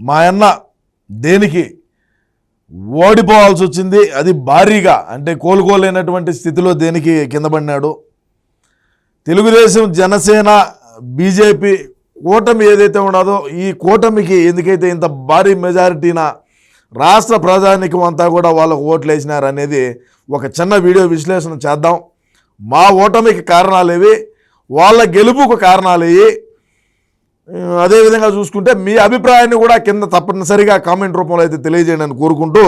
మా అన్న దేనికి ఓడిపోవాల్సి వచ్చింది? అది భారీగా అంటే కోలుకోలేనటువంటి స్థితిలో దేనికి కింద పడినాడు? తెలుగుదేశం జనసేన బీజేపీ కూటమి ఏదైతే ఉన్నదో ఈ కూటమికి ఎందుకైతే ఇంత భారీ మెజారిటీన రాష్ట్ర ప్రజానికం అంతా కూడా వాళ్ళకు ఓట్లు వేసినారు అనేది ఒక చిన్న వీడియో విశ్లేషణ చేద్దాం. మా ఓటమికి కారణాలు ఇవి వాళ్ళ గెలుపుకు కారణాలు ఇవి అదేవిధంగా చూసుకుంటే మీ అభిప్రాయాన్ని కూడా కింద తప్పనిసరిగా కామెంట్ రూపంలో అయితే తెలియజేయండి అని కోరుకుంటూ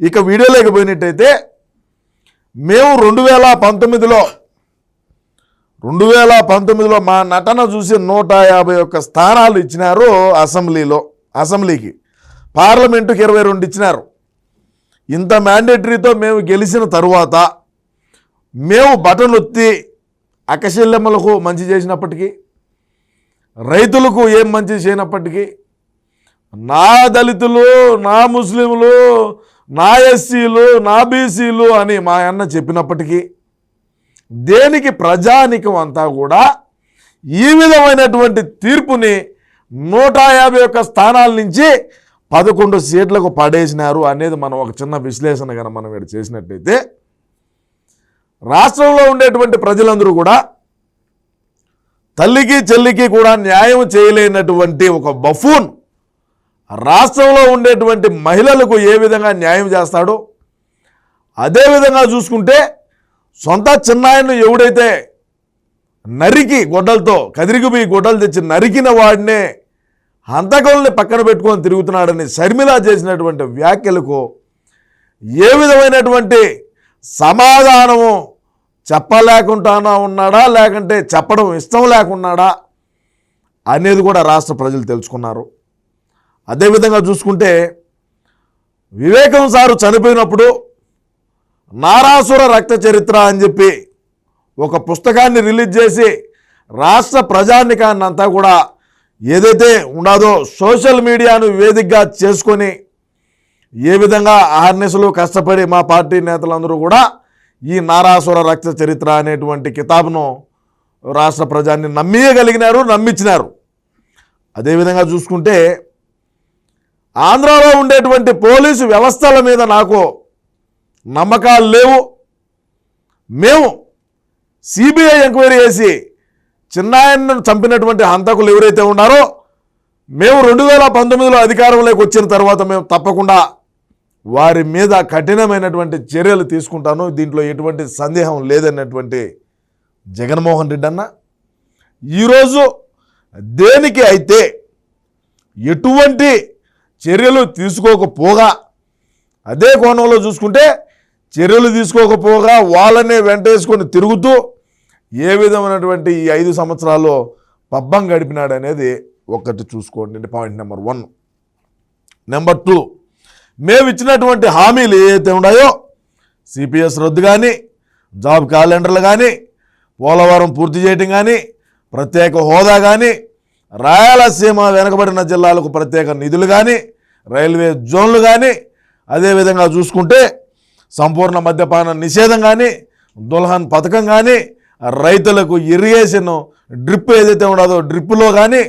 ఇక వీడియోలోకి పోయినట్టయితే మేము రెండు వేల పంతొమ్మిదిలో రెండు వేల పంతొమ్మిదిలో మా నటన చూసి నూట యాభై ఒక్క స్థానాలు ఇచ్చినారు అసెంబ్లీలో అసెంబ్లీకి. పార్లమెంటుకి ఇరవై రెండు ఇచ్చినారు. ఇంత మ్యాండేటరీతో మేము గెలిచిన తరువాత మేము బటన్ ఒత్తి అకశల్యమ్మలకు మంచి చేసినప్పటికీ రైతులకు ఏం మంచి చేయనప్పటికీ నా దళితులు నా ముస్లింలు నా ఎస్సీలు నా బీసీలు అని మా అన్న చెప్పినప్పటికీ దేనికి ప్రజానికం అంతా కూడా ఈ విధమైనటువంటి తీర్పుని నూట యాభై ఒక్క స్థానాల నుంచి పదకొండు సీట్లకు పడేసినారు అనేది మనం ఒక చిన్న విశ్లేషణ కనుక మనం ఇక్కడ చేసినట్టయితే రాష్ట్రంలో ఉండేటువంటి ప్రజలందరూ కూడా తల్లికి చెల్లికి కూడా న్యాయం చేయలేనటువంటి ఒక బఫూన్ రాష్ట్రంలో ఉండేటువంటి మహిళలకు ఏ విధంగా న్యాయం చేస్తాడో అదేవిధంగా చూసుకుంటే సొంత చిన్నాయన్ను ఎవడైతే నరికి గొడ్డలతో కదిరిగిపోయి గొడ్డలు తెచ్చి నరికిన వాడినే హంతకుల్ని పక్కన పెట్టుకొని తిరుగుతున్నాడని షర్మిల చేసినటువంటి వ్యాఖ్యలకు ఏ విధమైనటువంటి సమాధానము చెప్పలేకుండా ఉన్నాడా? లేకంటే చెప్పడం ఇష్టం లేకున్నాడా? అనేది కూడా రాష్ట్ర ప్రజలు తెలుసుకున్నారు. అదేవిధంగా చూసుకుంటే వివేకం సారు చనిపోయినప్పుడు నారాసుర రక్త చరిత్ర అని చెప్పి ఒక పుస్తకాన్ని రిలీజ్ చేసి రాష్ట్ర ప్రజానికాన్ని అంతా కూడా ఏదైతే ఉండదో సోషల్ మీడియాను వేదికగా చేసుకొని ఏ విధంగా అహర్నిశలు కష్టపడి మా పార్టీ నేతలందరూ కూడా ఈ నారాసుర రక్త చరిత్ర అనేటువంటి కితాబును రాష్ట్ర ప్రజాన్ని నమ్మియగలిగినారు నమ్మించినారు అదేవిధంగా చూసుకుంటే ఆంధ్రాలో ఉండేటువంటి పోలీసు వ్యవస్థల మీద నాకు నమ్మకాలు లేవు. మేము సిబిఐ ఎంక్వైరీ చేసి చిన్నాయన్ను చంపినటువంటి హంతకులు ఎవరైతే ఉన్నారో మేము రెండు వేల పంతొమ్మిదిలో అధికారంలోకి వచ్చిన తర్వాత మేము తప్పకుండా వారి మీద కఠినమైనటువంటి చర్యలు తీసుకుంటాను. దీంట్లో ఎటువంటి సందేహం లేదన్నటువంటి జగన్మోహన్ రెడ్డి అన్న. ఈరోజు దేనికి అయితే ఎటువంటి చర్యలు తీసుకోకపోగా అదే కోణంలో చూసుకుంటే చర్యలు తీసుకోకపోగా వాళ్ళనే వెంటేసుకొని తిరుగుతూ ఏ విధమైనటువంటి ఈ ఐదు సంవత్సరాల్లో పబ్బం గడిపినాడు అనేది ఒక్కటి చూసుకోండి. Point number one. Number two మేము ఇచ్చినటువంటి హామీలు ఏవైతే ఉన్నాయో సిపిఎస్ రద్దు కానీ జాబ్ క్యాలెండర్లు కానీ పోలవరం పూర్తి చేయటం కానీ ప్రత్యేక హోదా కానీ రాయలసీమ వెనుకబడిన జిల్లాలకు ప్రత్యేక నిధులు కానీ రైల్వే జోన్లు కానీ అదేవిధంగా చూసుకుంటే సంపూర్ణ మద్యపాన నిషేధం కానీ దుల్హన్ పథకం కానీ రైతులకు ఇరిగేషన్ డ్రిప్ ఏదైతే ఉండదో డ్రిప్లో కానీ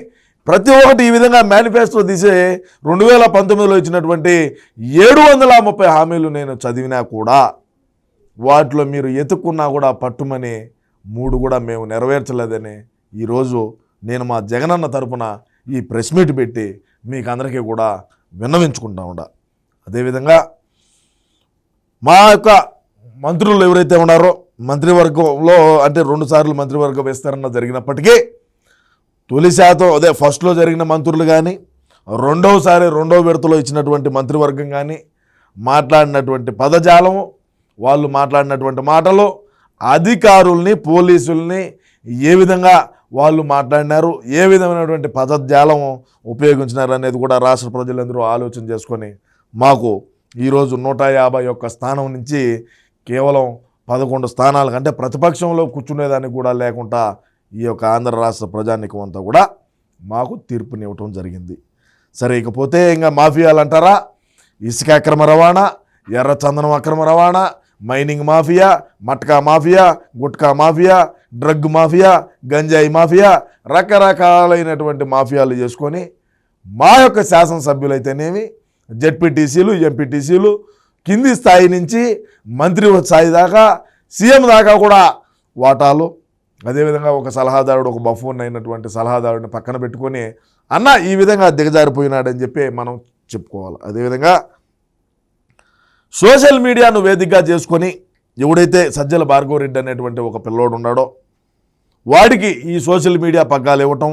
ప్రతి ఒక్కటి ఈ విధంగా మేనిఫెస్టో తీసే రెండు వేల పంతొమ్మిదిలో ఇచ్చినటువంటి ఏడు వందల ముప్పై హామీలు నేను చదివినా కూడా వాటిలో మీరు ఎతుక్కున్నా కూడా పట్టుమని మూడు కూడా మేము నెరవేర్చలేదని ఈరోజు నేను మా జగనన్న తరపున ఈ ప్రెస్ మీట్ పెట్టి మీకు అందరికీ కూడా విన్నవించుకుంటా ఉండ. అదేవిధంగా మా యొక్క మంత్రులు ఎవరైతే ఉన్నారో మంత్రివర్గంలో అంటే రెండు సార్లు మంత్రివర్గ విస్తరణ జరిగినప్పటికీ తొలి శాతం అదే ఫస్ట్లో జరిగిన మంత్రులు కానీ రెండవసారి రెండవ విడతలో ఇచ్చినటువంటి మంత్రివర్గం కానీ మాట్లాడినటువంటి పదజాలము వాళ్ళు మాట్లాడినటువంటి మాటలు అధికారుల్ని పోలీసుల్ని ఏ విధంగా వాళ్ళు మాట్లాడినారు ఏ విధమైనటువంటి పదజాలం ఉపయోగించినారు అనేది కూడా రాష్ట్ర ప్రజలందరూ ఆలోచన చేసుకొని మాకు ఈరోజు నూట యాభై ఒక్క స్థానం నుంచి కేవలం పదకొండు స్థానాల కంటే ప్రతిపక్షంలో కూర్చునేదానికి కూడా లేకుండా ఈ యొక్క ఆంధ్ర రాష్ట్ర ప్రజానికం అంతా కూడా మాకు తీర్పునివ్వటం జరిగింది. సరే ఇకపోతే ఇంకా మాఫియాలు అంటారా ఇసుక అక్రమ రవాణా ఎర్ర చందనం అక్రమ రవాణా mining mafia matka mafia gutka mafia drug mafia గంజాయి మాఫియా రకరకాలైనటువంటి మాఫియాలు చేసుకొని మా యొక్క శాసనసభ్యులైతేనేమి జెడ్పీటీసీలు ఎంపీటీసీలు కింది స్థాయి నుంచి మంత్రి స్థాయి దాకా సీఎం దాకా కూడా వాటాలు అదేవిధంగా ఒక సలహాదారుడు ఒక బఫోన్ అయినటువంటి సలహాదారుడిని పక్కన పెట్టుకొని అన్న ఈ విధంగా దిగజారిపోయినాడని చెప్పి మనం చెప్పుకోవాలి. అదేవిధంగా సోషల్ మీడియాను వేదికగా చేసుకొని ఎవడైతే సజ్జల భార్గవరెడ్డి అనేటువంటి ఒక పిల్లోడు ఉన్నాడో వాడికి ఈ సోషల్ మీడియా పగ్గాలు ఇవ్వటం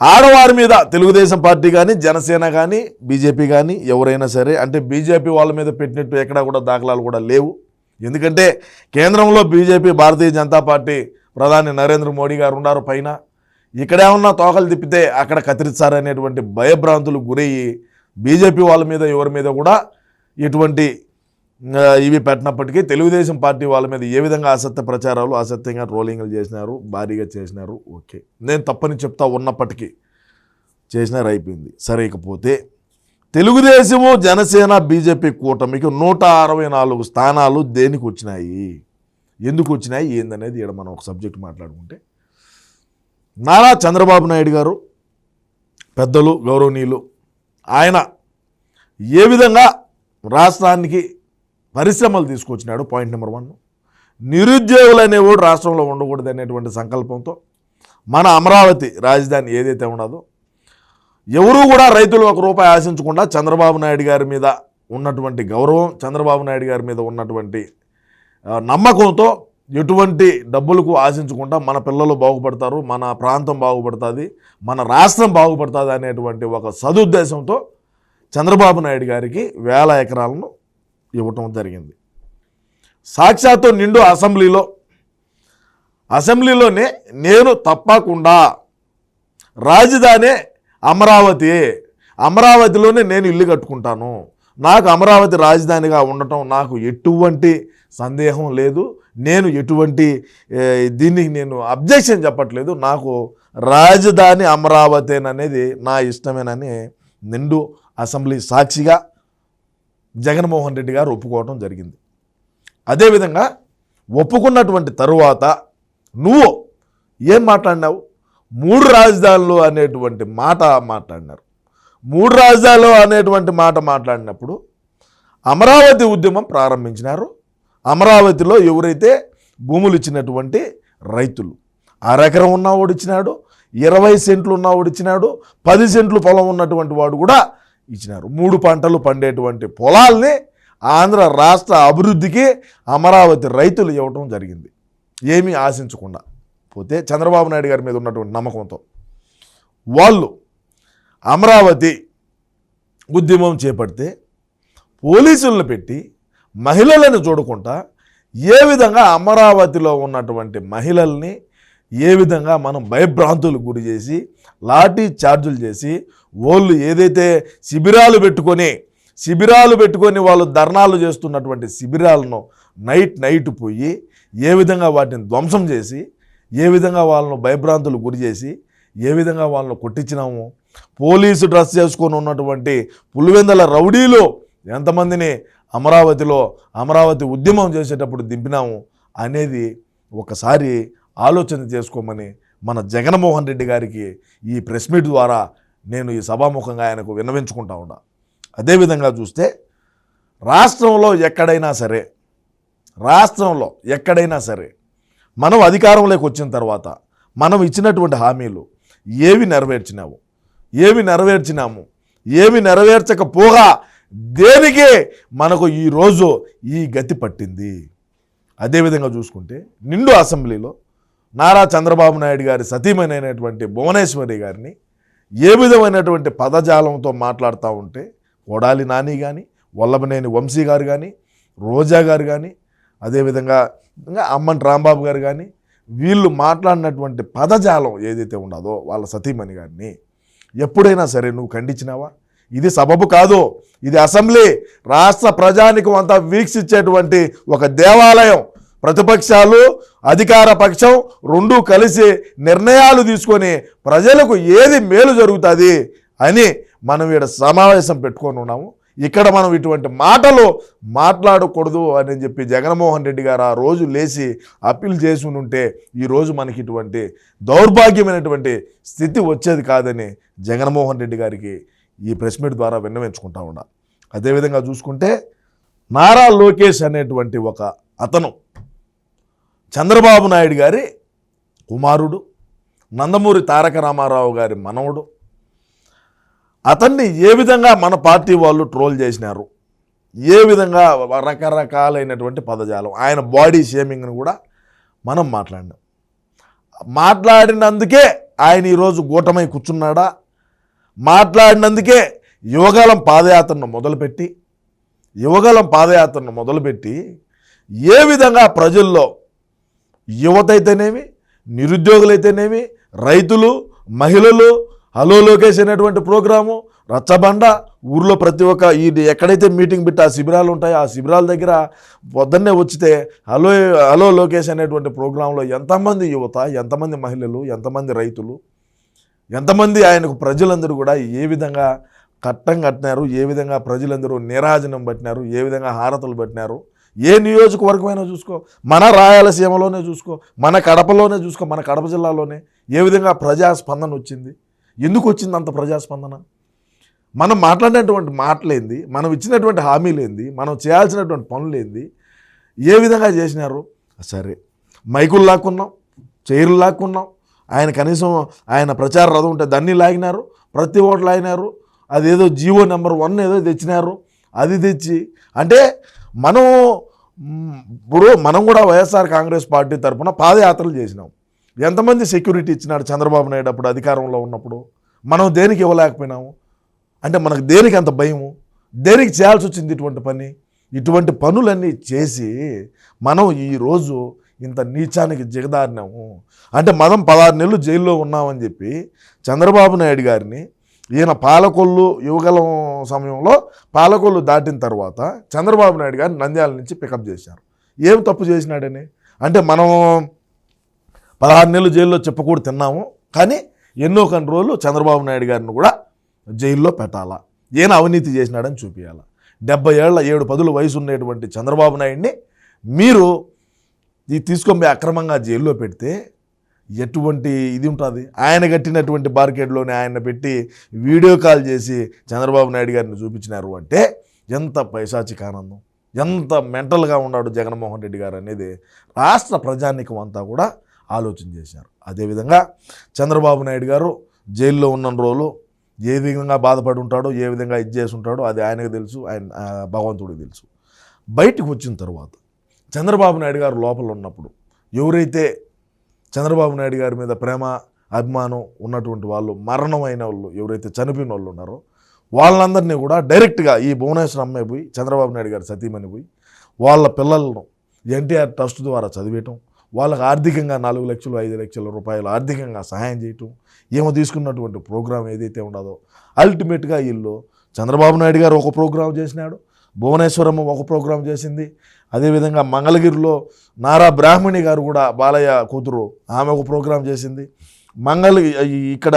ఆడవారి మీద తెలుగుదేశం పార్టీ కానీ జనసేన కానీ బీజేపీ కానీ ఎవరైనా సరే అంటే బీజేపీ వాళ్ళ మీద పెట్టినట్టు ఎక్కడా కూడా దాఖలాలు కూడా లేవు. ఎందుకంటే కేంద్రంలో బీజేపీ భారతీయ జనతా పార్టీ ప్రధాని నరేంద్ర మోడీ గారు ఉన్నారు పైన. ఇక్కడే ఉన్న తోకలు తిప్పితే అక్కడ కత్తిరిస్తారనేటువంటి భయభ్రాంతులు గురయ్యి బీజేపీ వాళ్ళ మీద ఎవరి మీద కూడా ఎటువంటి ఇవి పెట్టినప్పటికీ తెలుగుదేశం పార్టీ వాళ్ళ మీద ఏ విధంగా అసత్య ప్రచారాలు అసత్యంగా ట్రోలింగ్లు చేసినారు భారీగా చేసినారు ఓకే. నేను తప్పని చెప్తా ఉన్నప్పటికీ చేసినారు అయిపోయింది. సరే ఇకపోతే తెలుగుదేశము జనసేన బీజేపీ కూటమికి నూట అరవై నాలుగు స్థానాలు దేనికి వచ్చినాయి? ఎందుకు వచ్చినాయి? ఏందనేది ఇక్కడ మనం ఒక సబ్జెక్ట్ మాట్లాడుకుంటే. నారా చంద్రబాబు నాయుడు గారు పెద్దలు గౌరవనీయులు ఆయన ఏ విధంగా రాష్ట్రానికి పరిశ్రమలు తీసుకొచ్చినాడు? Point number one. నిరుద్యోగులు అనేవాడు రాష్ట్రంలో ఉండకూడదు అనేటువంటి సంకల్పంతో మన అమరావతి రాజధాని ఏదైతే ఉన్నదో ఎవరూ కూడా రైతులు ఒక రూపాయి ఆశించకుండా చంద్రబాబు నాయుడు గారి మీద ఉన్నటువంటి గౌరవం చంద్రబాబు నాయుడు గారి మీద ఉన్నటువంటి నమ్మకంతో ఎటువంటి డబ్బులకు ఆశించకుండా మన పిల్లలు బాగుపడతారు మన ప్రాంతం బాగుపడుతుంది మన రాష్ట్రం బాగుపడుతుంది అనేటువంటి ఒక సదుద్దేశంతో చంద్రబాబు నాయుడు గారికి వేల ఎకరాలను ఇవ్వటం జరిగింది. సాక్షాత్తు నిండు అసెంబ్లీలో అసెంబ్లీలోనే నేను తప్పకుండా రాజధాని అమరావతి. అమరావతిలోనే నేను ఇల్లు కట్టుకుంటాను. నాకు అమరావతి రాజధానిగా ఉండటం నాకు ఎటువంటి సందేహం లేదు. నేను ఎటువంటి దీనికి నేను అబ్జెక్షన్ చెప్పట్లేదు. నాకు రాజధాని అమరావతి అనేది నా ఇష్టమేనని నిండు అసెంబ్లీ సాక్షిగా జగన్మోహన్ రెడ్డి గారు ఒప్పుకోవడం జరిగింది. అదేవిధంగా ఒప్పుకున్నటువంటి తరువాత నువ్వు ఏం మాట్లాడినావు? మూడు రాజధానులు అనేటువంటి మాట మాట్లాడినారు. మూడు రాజధానులు అనేటువంటి మాట మాట్లాడినప్పుడు అమరావతి ఉద్యమం ప్రారంభించినారు. అమరావతిలో ఎవరైతే భూములు ఇచ్చినటువంటి రైతులు అరెకరం ఉన్నవాడు ఇచ్చినాడు ఇరవై సెంట్లు ఉన్నవాడు ఇచ్చినాడు పది సెంట్లు పొలం ఉన్నటువంటి వాడు కూడా ఇచ్చినారు. మూడు పంటలు పండేటువంటి పొలాల్ని ఆంధ్ర రాష్ట్ర అభివృద్ధికి అమరావతి రైతులు ఇవ్వటం జరిగింది. ఏమీ ఆశించకుండా. పోతే చంద్రబాబు నాయుడు గారి మీద ఉన్నటువంటి నమ్మకంతో వాళ్ళు అమరావతి ఉద్యమం చేపడితే పోలీసులను పెట్టి మహిళలను చూడకుండా ఏ విధంగా అమరావతిలో ఉన్నటువంటి మహిళల్ని ఏ విధంగా మనం భయభ్రాంతులకు గురి చేసి లాఠీ ఛార్జులు చేసి వాళ్ళు ఏదైతే శిబిరాలు పెట్టుకొని శిబిరాలు పెట్టుకొని వాళ్ళు ధర్నాలు చేస్తున్నటువంటి శిబిరాలను నైట్ నైట్ పోయి ఏ విధంగా వాటిని ధ్వంసం చేసి ఏ విధంగా వాళ్ళను భయభ్రాంతులు గురి చేసి ఏ విధంగా వాళ్ళను కొట్టించినాము పోలీసు డ్రెస్ చేసుకొని ఉన్నటువంటి పులివెందల రౌడీలు ఎంతమందిని అమరావతిలో అమరావతి ఉద్యమం చేసేటప్పుడు దింపినాము అనేది ఒకసారి ఆలోచన చేసుకోమని మన జగన్మోహన్ రెడ్డి గారికి ఈ ప్రెస్ మీట్ ద్వారా నేను ఈ సభాముఖంగా ఆయనకు విన్నవించుకుంటా ఉన్నా. అదేవిధంగా చూస్తే రాష్ట్రంలో ఎక్కడైనా సరే రాష్ట్రంలో ఎక్కడైనా సరే మనం అధికారంలోకి వచ్చిన తర్వాత మనం ఇచ్చినటువంటి హామీలు ఏవి నెరవేర్చినాము ఏవి నెరవేర్చినాము? ఏమి నెరవేర్చకపోగా దేనికి మనకు ఈరోజు ఈ గతి పట్టింది? అదేవిధంగా చూసుకుంటే నిండు అసెంబ్లీలో నారా చంద్రబాబు నాయుడు గారి సతీమైనటువంటి భువనేశ్వరి గారిని ఏ విధమైనటువంటి పదజాలంతో మాట్లాడుతూ ఉంటే కొడాలి నాని కానీ వల్లభనేని వంశీ గారు కానీ రోజా గారు కానీ అదేవిధంగా ఇంకా అమ్మన్ రాంబాబు గారు కానీ వీళ్ళు మాట్లాడినటువంటి పదజాలం ఏదైతే ఉండదో వాళ్ళ సతీమణి గారిని ఎప్పుడైనా సరే నువ్వు ఖండించినావా? ఇది సబబు కాదు. ఇది అసెంబ్లీ. రాష్ట్ర ప్రజానికం అంతా వీక్షించేటువంటి ఒక దేవాలయం. ప్రతిపక్షాలు అధికార పక్షం రెండూ కలిసి నిర్ణయాలు తీసుకొని ప్రజలకు ఏది మేలు జరుగుతుంది అని మనం ఇక్కడ సమావేశం పెట్టుకొని ఉన్నాము. ఇక్కడ మనం ఇటువంటి మాటలు మాట్లాడకూడదు అని చెప్పి జగన్మోహన్ రెడ్డి గారు ఆ రోజు లేచి అప్పీల్ చేసి ఉంటే ఈరోజు మనకి ఇటువంటి దౌర్భాగ్యమైనటువంటి స్థితి వచ్చేది కాదని జగన్మోహన్ రెడ్డి గారికి ఈ ప్రెస్ మీట్ ద్వారా విన్నవించుకుంటా ఉన్నా. అదేవిధంగా చూసుకుంటే నారా లోకేష్ అనేటువంటి ఒక అతను చంద్రబాబు నాయుడు గారి కుమారుడు నందమూరి తారక రామారావు గారి మనవడు అతన్ని ఏ విధంగా మన పార్టీ వాళ్ళు ట్రోల్ చేసినారు ఏ విధంగా రకరకాలైనటువంటి పదజాలం ఆయన బాడీ షేమింగ్ని కూడా మనం మాట్లాడినాం. మాట్లాడినందుకే ఆయన ఈరోజు గూటమై కూర్చున్నాడా? మాట్లాడినందుకే యువగలం పాదయాత్రను మొదలుపెట్టి యువగలం పాదయాత్రను మొదలుపెట్టి ఏ విధంగా ప్రజల్లో యువత అయితేనేమి నిరుద్యోగులైతేనేమి రైతులు మహిళలు హలో లోకేష్ అనేటువంటి ప్రోగ్రాము రచ్చబండ ఊర్లో ప్రతి ఒక్క ఈ ఎక్కడైతే మీటింగ్ పెట్టి ఆ శిబిరాలు ఉంటాయో ఆ శిబిరాల దగ్గర పొద్దున్నే వచ్చితే హలో హలో లోకేష్ అనేటువంటి ప్రోగ్రాంలో ఎంతమంది యువత ఎంతమంది మహిళలు ఎంతమంది రైతులు ఎంతమంది ఆయనకు ప్రజలందరూ కూడా ఏ విధంగా కట్టం కట్టినారు ఏ విధంగా ప్రజలందరూ నీరాజనం పట్టినారు ఏ విధంగా హారతలు పట్టినారు ఏ నియోజకవర్గమైనా చూసుకో మన రాయలసీమలోనే చూసుకో మన కడపలోనే చూసుకో మన కడప జిల్లాలోనే ఏ విధంగా ప్రజాస్పందన వచ్చింది ఎందుకు వచ్చింది అంత ప్రజాస్పందన? మనం మాట్లాడినటువంటి మాటలేంది మనం ఇచ్చినటువంటి హామీలేంది మనం చేయాల్సినటువంటి పనులేంది ఏ విధంగా చేసినారు? సరే మైకులు లాక్కున్నాం చైర్లు లాక్కున్నాం ఆయన కనీసం ఆయన ప్రచార రథం ఉంటే దాన్ని లాగినారు ప్రతి ఓట్లు లాగినారు అదేదో జీవో నెంబర్ వన్ ఏదో తెచ్చినారు అది తెచ్చి అంటే మనం ఇప్పుడు మనం కూడా వైఎస్ఆర్ కాంగ్రెస్ పార్టీ తరఫున పాదయాత్రలు చేసినాం. ఎంతమంది సెక్యూరిటీ ఇచ్చినాడు చంద్రబాబు నాయుడు అప్పుడు అధికారంలో ఉన్నప్పుడు? మనం దేనికి ఇవ్వలేకపోయినాము? అంటే మనకు దేనికి అంత భయము? దేనికి చేయాల్సి వచ్చింది ఇటువంటి పని? ఇటువంటి పనులన్నీ చేసి మనం ఈరోజు ఇంత నీచానికి జిగదారినాము. అంటే మనం పదహారు నెలలు జైల్లో ఉన్నామని చెప్పి చంద్రబాబు నాయుడు గారిని ఈయన పాలకొల్లు యువగలం సమయంలో పాలకొల్లు దాటిన తర్వాత చంద్రబాబు నాయుడు గారిని నంద్యాల నుంచి పికప్ చేశారు. ఏం తప్పు చేసినాడని? అంటే మనం పదహారు నెలలు జైల్లో చెప్పకూడదు తిన్నాము. కానీ ఎన్నో కొన్ని రోజులు చంద్రబాబు నాయుడు గారిని కూడా జైల్లో పెట్టాలా? ఈయన అవినీతి చేసినాడని చూపించాలా డెబ్బై ఏళ్ళ ఏడు పదుల వయసు ఉండేటువంటి చంద్రబాబు నాయుడిని మీరు ఇది తీసుకొని అక్రమంగా జైల్లో పెడితే ఎటువంటి ఇది ఉంటుంది? ఆయన కట్టినటువంటి బార్కెట్లోనే ఆయన పెట్టి వీడియో కాల్ చేసి చంద్రబాబు నాయుడు గారిని చూపించినారు అంటే ఎంత పైశాచిక ఆనందం ఎంత మెంటల్గా ఉన్నాడు జగన్మోహన్ రెడ్డి గారు అనేది రాష్ట్ర ప్రజానికం అంతా కూడా ఆలోచన చేశారు. అదేవిధంగా చంద్రబాబు నాయుడు గారు జైల్లో ఉన్న రోజులు ఏ విధంగా బాధపడి ఉంటాడో ఏ విధంగా ఇది చేసి ఉంటాడో అది ఆయనకు తెలుసు ఆయన భగవంతుడికి తెలుసు. బయటకు వచ్చిన తర్వాత చంద్రబాబు నాయుడు గారు లోపల ఉన్నప్పుడు ఎవరైతే చంద్రబాబు నాయుడు గారి మీద ప్రేమ అభిమానం ఉన్నటువంటి వాళ్ళు మరణమైన వాళ్ళు ఎవరైతే చనిపోయిన వాళ్ళు ఉన్నారో వాళ్ళందరినీ కూడా డైరెక్ట్గా ఈ భువనేశ్వర అమ్మాయి పోయి చంద్రబాబు నాయుడు గారు సతీమణి పోయి వాళ్ళ పిల్లలను ఎన్టీఆర్ ట్రస్ట్ ద్వారా చదివేయటం వాళ్ళకి ఆర్థికంగా నాలుగు లక్షలు ఐదు లక్షల రూపాయలు ఆర్థికంగా సహాయం చేయటం ఏమో తీసుకున్నటువంటి ప్రోగ్రాం ఏదైతే ఉండదో అల్టిమేట్గా వీళ్ళు చంద్రబాబు నాయుడు గారు ఒక ప్రోగ్రాం చేసినాడు భువనేశ్వరమ్మ ఒక ప్రోగ్రాం చేసింది అదేవిధంగా మంగళగిరిలో నారా బ్రాహ్మణి గారు కూడా బాలయ్య కూతురు ఆమె ఒక ప్రోగ్రాం చేసింది మంగళ ఇక్కడ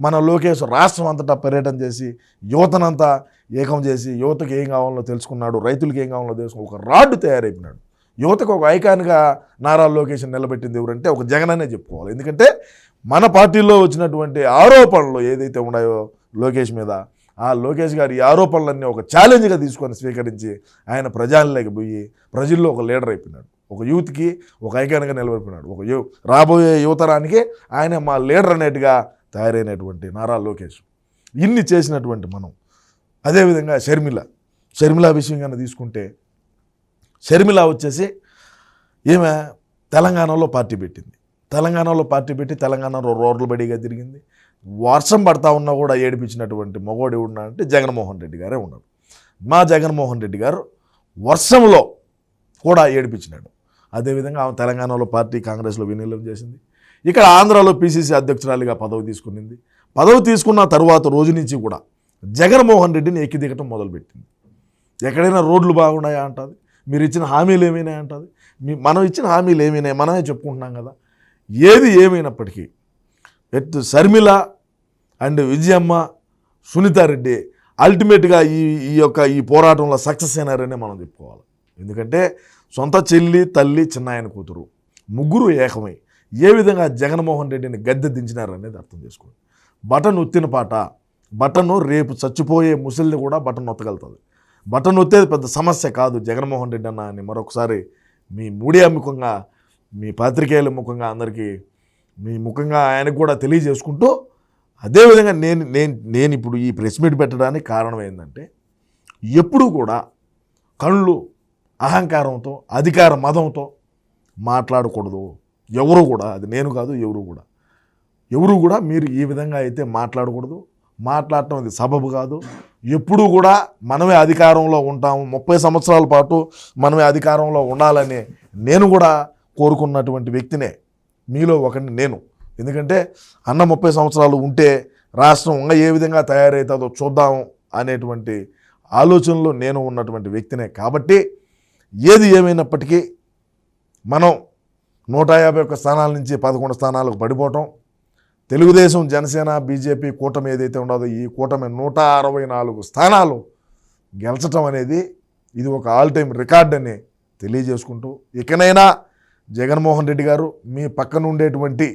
మన లోకేష్ రాష్ట్రం అంతటా పర్యటన చేసి యువతనంతా ఏకం చేసి యువతకు ఏం కావాలో తెలుసుకున్నాడు రైతులకు ఏం కావాలో తెలుసుకుని ఒక రాడ్డు తయారైపోయినాడు. యువతకు ఒక ఐకాన్గా నారా లోకేష్ నిలబెట్టింది ఎవరంటే ఒక జగన్ అనే చెప్పుకోవాలి. ఎందుకంటే మన పార్టీలో వచ్చినటువంటి ఆరోపణలు ఏదైతే ఉన్నాయో లోకేష్ మీద ఆ లోకేష్ గారి ఈ ఆరోపణలన్నీ ఒక ఛాలెంజ్గా తీసుకొని స్వీకరించి ఆయన ప్రజల్లోకి పోయి ప్రజల్లో ఒక లీడర్ అయిపోయినాడు. ఒక యూత్కి ఒక ఐకాన్గా నిలబడిపోయినాడు. ఒక యు రాబోయే యువతరానికి ఆయన మా లీడర్ అనేట్టుగా తయారైనటువంటి నారా లోకేష్. ఇన్ని చేసినటువంటి మనం. అదేవిధంగా షర్మిల. షర్మిల విషయం కన్నా తీసుకుంటే షర్మిల వచ్చేసి ఈమె తెలంగాణలో పార్టీ పెట్టింది. తెలంగాణలో పార్టీ పెట్టి తెలంగాణలో రోడ్ల బడిగా తిరిగింది. వర్షం పడతా ఉన్నా కూడా ఏడిపించినటువంటి మగోడు ఉన్నాడంటే అంటే జగన్మోహన్ రెడ్డి గారే ఉన్నాడు. మా జగన్మోహన్ రెడ్డి గారు వర్షంలో కూడా ఏడిపించినాడు. అదేవిధంగా ఆమె తెలంగాణలో పార్టీ కాంగ్రెస్లో విలీనం చేసింది. ఇక్కడ ఆంధ్రాలో పిసిసి అధ్యక్షురాలిగా పదవి తీసుకునింది. పదవి తీసుకున్న తరువాత రోజు నుంచి కూడా జగన్మోహన్ రెడ్డిని ఎక్కి దిగటం మొదలుపెట్టింది. ఎక్కడైనా రోడ్లు బాగున్నాయా అంటుంది. మీరు ఇచ్చిన హామీలు ఏమైనాయి అంటుంది? మీ మనం ఇచ్చిన హామీలు ఏమైనాయి? మనమే చెప్పుకుంటున్నాం కదా. ఏది ఏమైనప్పటికీ ఎట్ శర్మిల అండ్ విజయమ్మ సునీతారెడ్డి అల్టిమేట్గా ఈ ఈ యొక్క ఈ పోరాటంలో సక్సెస్ అయినారనే మనం చెప్పుకోవాలి. ఎందుకంటే సొంత చెల్లి తల్లి చిన్నాయన కూతురు ముగ్గురు ఏకమై ఏ విధంగా జగన్మోహన్ రెడ్డిని గద్దె దించినారనేది అర్థం చేసుకోండి. బటన్ ఉత్తిన పాట బటన్ రేపు చచ్చిపోయే ముసలిని కూడా బటన్ నొత్తగలుగుతుంది. బటన్ నొత్తేది పెద్ద సమస్య కాదు. జగన్మోహన్ రెడ్డి అన్న అని మరొకసారి మీ మీడియా ముఖంగా మీ పాత్రికేయుల ముఖంగా అందరికీ మీ ముఖంగా ఆయనకు కూడా తెలియజేసుకుంటూ అదేవిధంగా నేను నేను నేను ఇప్పుడు ఈ ప్రెస్ మీట్ పెట్టడానికి కారణం ఏంటంటే ఎప్పుడూ కూడా కళ్ళు అహంకారంతో అధికార మదంతో మాట్లాడకూడదు. ఎవరు కూడా అది నేను కాదు ఎవరు కూడా. ఎవరు కూడా మీరు ఈ విధంగా అయితే మాట్లాడకూడదు. మాట్లాడటం అది సబబు కాదు. ఎప్పుడూ కూడా మనమే అధికారంలో ఉంటాము. ముప్పై సంవత్సరాల పాటు మనమే అధికారంలో ఉండాలని నేను కూడా కోరుకున్నటువంటి వ్యక్తినే. మీలో ఒకటి నేను. ఎందుకంటే అన్న ముప్పై సంవత్సరాలు ఉంటే రాష్ట్రం ఇంకా ఏ విధంగా తయారవుతుందో చూద్దాం అనేటువంటి ఆలోచనలో నేను ఉన్నటువంటి వ్యక్తినే. కాబట్టి ఏది ఏమైనప్పటికీ మనం నూట యాభై ఒక్క స్థానాల నుంచి పదకొండు స్థానాలకు పడిపోవటం తెలుగుదేశం జనసేన బీజేపీ కూటమి ఏదైతే ఉండదో ఈ కూటమి నూట అరవై నాలుగు స్థానాలు గెలచటం అనేది ఇది ఒక ఆల్ టైమ్ రికార్డ్ అని తెలియజేసుకుంటూ ఇకనైనా జగన్మోహన్ రెడ్డి గారు మీ పక్కన ఉండేటువంటి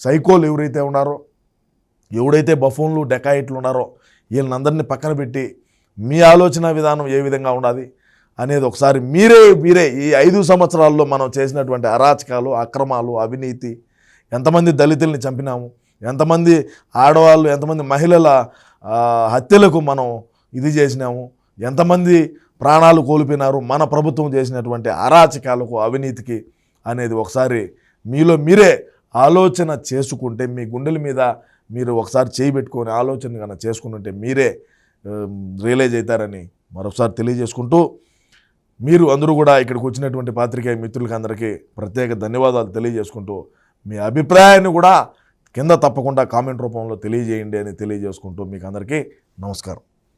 సైకోలు ఎవరైతే ఉన్నారో ఎవడైతే బఫోన్లు డెకాయిట్లు ఉన్నారో వీళ్ళందరినీ పక్కన పెట్టి మీ ఆలోచన విధానం ఏ విధంగా ఉండాలి అనేది ఒకసారి మీరే మీరే ఈ ఐదు సంవత్సరాల్లో మనం చేసినటువంటి అరాచకాలు అక్రమాలు అవినీతి ఎంతమంది దళితుల్ని చంపినాము ఎంతమంది ఆడవాళ్ళు ఎంతమంది మహిళల హత్యలకు మనం ఇది చేసినాము ఎంతమంది ప్రాణాలు కోల్పోయినారు మన ప్రభుత్వం చేసినటువంటి అరాచకాలకు అవినీతికి అనేది ఒకసారి మీలో మీరే ఆలోచన చేసుకుంటే మీ గుండెల మీద మీరు ఒకసారి చేయి పెట్టుకొని ఆలోచన కన్నా చేసుకుంటుంటే మీరే రియలైజ్ అవుతారని మరొకసారి తెలియజేసుకుంటూ మీరు అందరూ కూడా ఇక్కడికి వచ్చినటువంటి పాత్రికేయ మిత్రులకి అందరికీ ప్రత్యేక ధన్యవాదాలు తెలియజేసుకుంటూ మీ అభిప్రాయాన్ని కూడా కింద తప్పకుండా కామెంట్ రూపంలో తెలియజేయండి అని తెలియజేసుకుంటూ మీకు అందరికీ నమస్కారం.